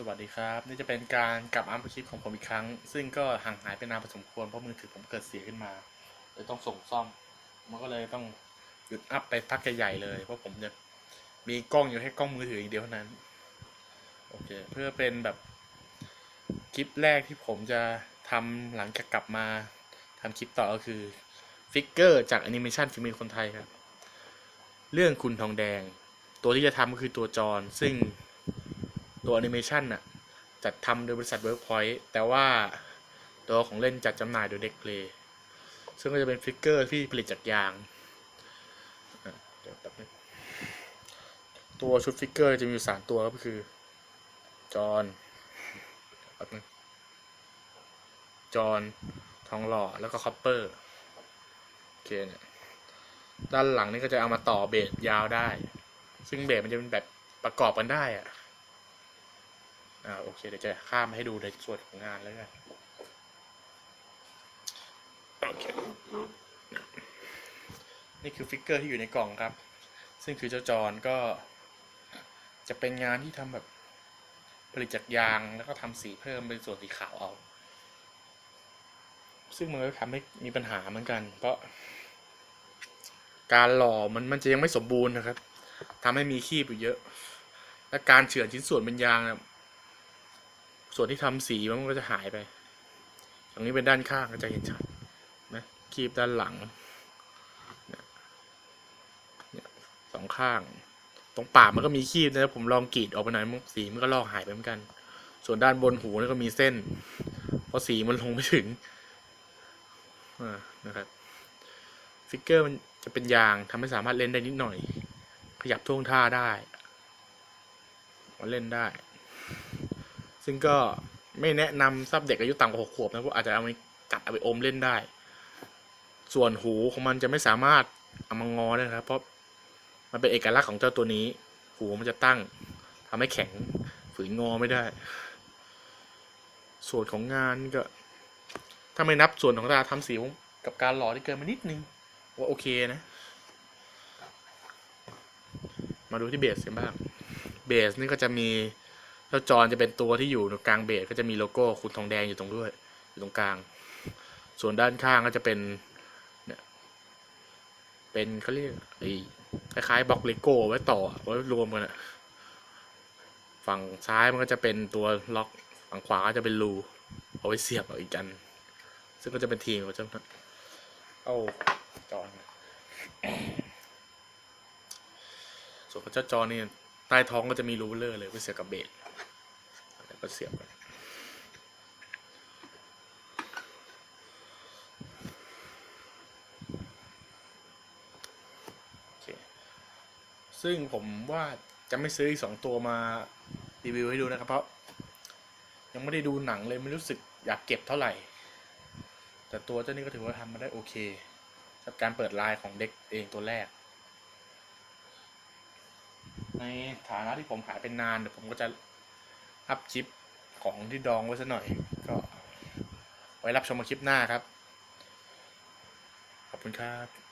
สวัสดีครับ นี่จะเป็นการกลับอัพคลิปของผมอีกครั้ง ซึ่งก็ห่างหายไปนานพอสมควรเพราะมือถือผมเกิดเสียขึ้นมาเลยต้องส่งซ่อม มันก็เลยต้องหยุดอัพไปพักใหญ่ๆเลย เพราะผมจะมีกล้องอยู่แค่กล้องมือถืออย่างเดียวเท่านั้นโอเคเพื่อเป็นแบบคลิปแรกที่ผมจะทำหลังจากกลับมาทำคลิปต่อก็คือฟิกเกอร์จากแอนิเมชันฝีมือคนไทยครับ เรื่องคุณทองแดง ตัวที่จะทำก็คือตัวจรซึ่ง ตัวแอนิเมชันน่ะจัดทำโดยบริษัท Workpoint แต่ว่าตัวของเล่นจัดจำหน่ายโดยเด็กเพลย์ซึ่งก็จะเป็นฟิกเกอร์ที่ผลิตจากยางเดี๋ยวแป๊บนึงตัวชุดฟิกเกอร์จะมีอยู่สามตัวก็คือ จอห์นแป๊บนึงจอห์นทองหล่อแล้วก็คอปเปอร์โอเคเนี่ยด้านหลังนี่ก็จะเอามาต่อเบสยาวได้ ซึ่งเบสมันจะเป็นแบบประกอบกันได้อะ อ่าโอเคเดี๋ยวจะข้ามให้ดูในส่วนของงานแล้วกันโอเคนี่คือฟิกเกอร์ที่อยู่ในกล่องครับ ซึ่งคือเจ้าจอนก็จะเป็นงานที่ทำแบบผลิตจากยางแล้วก็ทำสีเพิ่มเป็นส่วนสีขาวเอา ซึ่งมันก็ทำให้มีปัญหาเหมือนกัน เพราะ การหล่อมันมันจะยังไม่สมบูรณ์นะครับทำให้มีคีบอยู่เยอะ และการเฉือนชิ้นส่วนเป็นยางเนี่ย ส่วนที่ทำสีมันก็จะหายไปตรงนี้เป็นด้านข้างก็จะเห็นชัดนะคีบด้านหลังเนะี่ยสองข้าง ตรงปากมันก็มีคีบนะผมลองกรีดออกไปหน่อยมันสีมันก็ลอกหายไปเหมือนกัน ส่วนด้านบนหูนี่ก็มีเส้น เพราะสีมันลงไม่ถึงนะครับฟิกเกอร์มันจะเป็นยางทำให้สามารถเล่นได้นิดหน่อย ขยับท่วงท่าได้มาเล่นได้ ซึ่งก็ไม่แนะนำซับเด็กอายุต่ำกว่าหกขวบนะเพราะอาจจะเอาไปกัดเอาไปอมเล่นได้ ส่วนหูของมันจะไม่สามารถเอามางอได้นะครับ เพราะมันเป็นเอกลักษณ์ของเจ้าตัวนี้ หูมันจะตั้งทำให้แข็งฝืนงอไม่ได้ ส่วนของงานก็ ถ้าไม่นับส่วนของตาทำสีกับการหล่อที่เกินมานิดนึงว่าโอเคนะ มาดูที่เบสกันบ้าง เบสนี่ก็จะมี เจ้าจอนจะเป็นตัวที่อยู่กลางเบสก็จะมีโลโก้คุณทองแดงอยู่ตรงด้วย อยู่ตรงกลาง ส่วนด้านข้างก็จะเป็นเนี่ยเป็นเขาเรียกไอ้คล้ายๆบล็อกเลโก้ไว้ต่อไว้รวมกันอะฝั่งซ้ายมันก็จะเป็นตัวล็อกฝั่งขวาก็จะเป็นรูเอาไว้เสียบเอาอีกอัน ซึ่งก็จะเป็นทีมของเจ้าเอาจอนส่วนเจ้าจอนี่ ใต้ท้องก็จะมีรูเลอร์เลยไว้เสียบกับเบสแล้วก็เสียบกันซึ่งผมว่าจะไม่ซื้ออีกสองตัวมารีวิวให้ดูนะครับ เพราะ ยังไม่ได้ดูหนังเลยไม่รู้สึกอยากเก็บเท่าไหร่ แต่ตัวเจ้านี้ก็ถือว่าทำมาได้โอเคกับการเปิดไลน์ของเด็กเองตัวแรก ในฐานะที่ผมหายเป็นนานเดี๋ยวผมก็จะอัพชิปของที่ดองไว้สักหน่อย ก็ไว้รับชมคลิปหน้าครับ ขอบคุณครับ